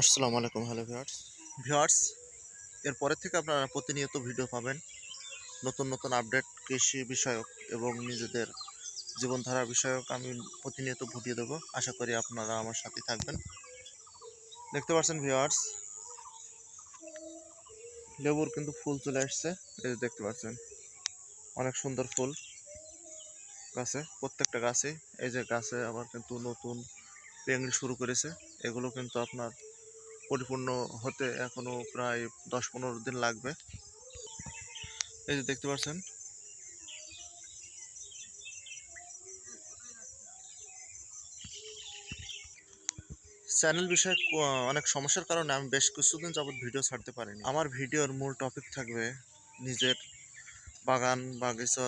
আসসালামু আলাইকুম, hello viewers. Viewers, এরপরের থেকে আপনারা প্রতিনিয়ত ভিডিও পাবেন নতুন নতুন আপডেট কৃষি বিষয়ক এবং নিজেদের জীবনধারা বিষয়ক আমি প্রতিনিয়ত ভিডিও দেবো। আশা করি আপনারা আমার সাথে থাকবেন। দেখতে পাচ্ছেন ভিউয়ার্স, লেবুর কিন্তু ফুল চলে আসছে। এই যে দেখতে পাচ্ছেন, অনেক সুন্দর ফুল গাছে, প্রত্যেকটা গাছে এই যে গাছে আবার কিন্তু নতুন পেঙ্গি শুরু করেছে। এগুলো কিন্তু আপনার পরিপূর্ণ হতে এখনও প্রায় দশ পনেরো দিন লাগবে। এই যে দেখতে পাচ্ছেন। চ্যানেল বিষয়ে অনেক সমস্যার কারণে আমি বেশ কিছুদিন যাবত ভিডিও ছাড়তে পারিনি। আমার ভিডিওর মূল টপিক থাকবে নিজের বাগান, বাগিচা,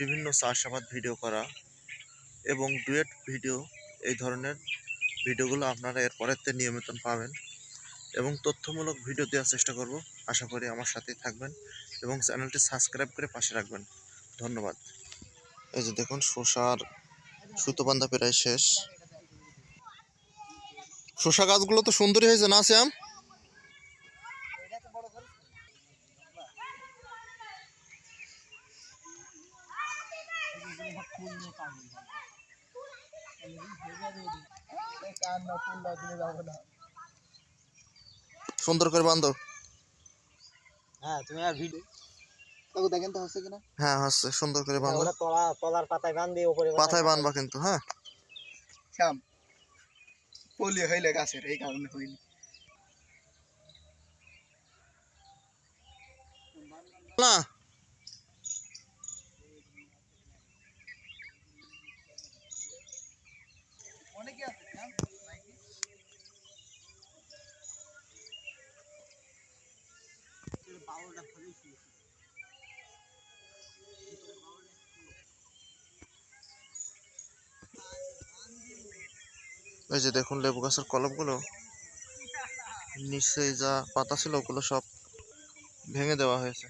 বিভিন্ন চাষাবাদ ভিডিও করা এবং ডুয়েট ভিডিও, এই ধরনের ভিডিওগুলো আপনারা এর পরেতে নিয়মিত পাবেন। এবং তথ্যমূলক ভিডিও দেওয়ার চেষ্টা করব আশা করি আমার সাথেই থাকবেন এবং চ্যানেলটি সাবস্ক্রাইব করে পাশে রাখবেন ধন্যবাদ এই যে দেখুন শসার সুতোবান্ধা প্রায় শেষ শসা গাছগুলো তো সুন্দরই হয়েছে না শ্যাম সুন্দর করে বান্ধব হ্যাঁ তুমি আর ভিডিও তখন দেখেন তো হচ্ছে কিনা? হ্যাঁ হচ্ছে সুন্দর করে বান্ধো ওরা তলা তলার পাতায় বান্ধে উপরে পাতায় বানবা কিন্তু হ্যাঁ। শ্যাম হইলে গাছের এই কারণে হইলে। না এই যে দেখুন লেবু গাছের কলমগুলো। নিচে যা পাতা ছিল ওগুলো সব ভেঙে দেওয়া হয়েছে।